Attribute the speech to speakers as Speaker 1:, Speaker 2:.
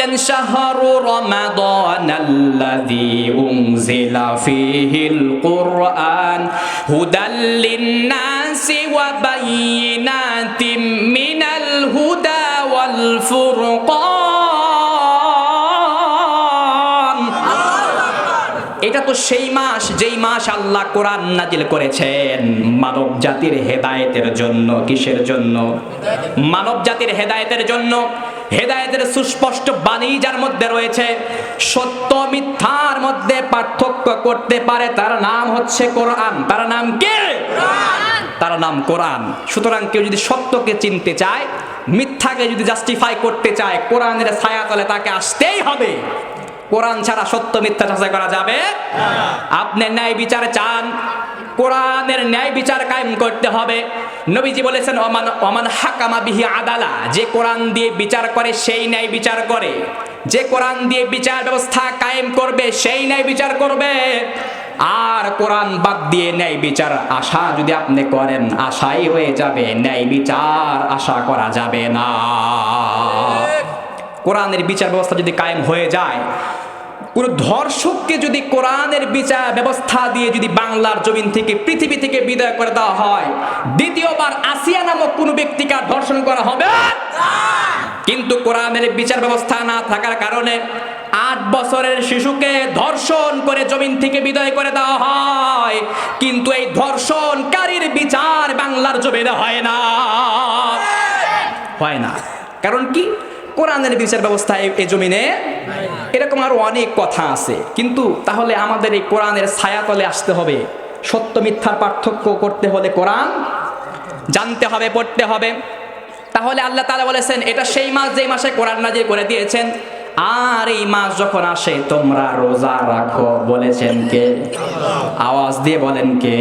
Speaker 1: বললেন, শাহরু রমাদান আল্লাযী উনজিলা ফীহিল কুরআন হুদাল লিন-নাসি এটা তো সেই মাস, যেই মাস আল্লাহ কোরআন নাজিল করেছেন। মানব জাতির হেদায়েতের জন্য, কিসের জন্য? মানব জাতির হেদায়েতের জন্য। হেদায়েতের সুস্পষ্ট বাণী যার মধ্যে রয়েছে সত্য মিথ্যার মধ্যে পার্থক্য করতে পারে তার নাম হচ্ছে কোরআন। তার নাম কে? তার নাম কোরআন। সুতরাং কেউ যদি সত্যকে চিনতে চায় মিথ্যাকে যদি জাস্টিফাই করতে চায় কোরআনের ছায়া তলে তাকে আসতেই হবে। কোরআন ছাড়া সত্য মিথ্যা যাচাই করা যাবে আপনি ন্যায় বিচার চান কোরআনের ন্যায় বিচার কায়েম করতে হবে। নবীজি বলেছেন ওমান ওমান হাকামা বিহি আদালা। যে কোরআন দিয়ে বিচার করে সেই ন্যায় বিচার করে। যে কোরআন দিয়ে বিচার ব্যবস্থা কায়েম করবে সেই ন্যায় বিচার করবে। আর কোরআন বাদ দিয়ে ন্যায় বিচার আশা যদি আপনি করেন আশাই হয়ে যাবে। ন্যায় বিচার আশা করা যাবে না। কোরআনের বিচার ব্যবস্থা যদি কায়েম হয়ে যায় কোন ধর্ষককে যদি কোরআনের বিচার ব্যবস্থা দিয়ে যদি বাংলার জমিন থেকে, পৃথিবী থেকে বিদায় করে দেওয়া হয়, দ্বিতীয়বার আসিয়া নামক কোনো ব্যক্তিকে ধর্ষণ করা হবে? কিন্তু কোরআনের বিচার ব্যবস্থা না থাকার কারণে আট বছরের শিশুকে ধর্ষণ করে জমিন থেকে বিদায় করে দেওয়া হয়। কিন্তু এই ধর্ষণকারীর বিচার বাংলার জমিনে হয় না। হয় না। কারণ কি? কোরআনের বিচার ব্যবস্থা এই জমিনে এরকম আরও অনেক কথা আছে। কিন্তু তাহলে আমাদের এই কোরআনের ছায়াতলে আসতে হবে। সত্য মিথ্যার পার্থক্য করতে হলে কোরআন, জানতে হবে, পড়তে হবে। তাহলে আল্লাহ তাআলা বলেছেন, এটা সেই মাস যেই মাসে কোরআন নাজির করে দিয়েছেন। আর এই মাস যখন আসে, তোমরা রোজা রাখো, বলেছেন কে? আওয়াজ দিয়ে বলেন কে?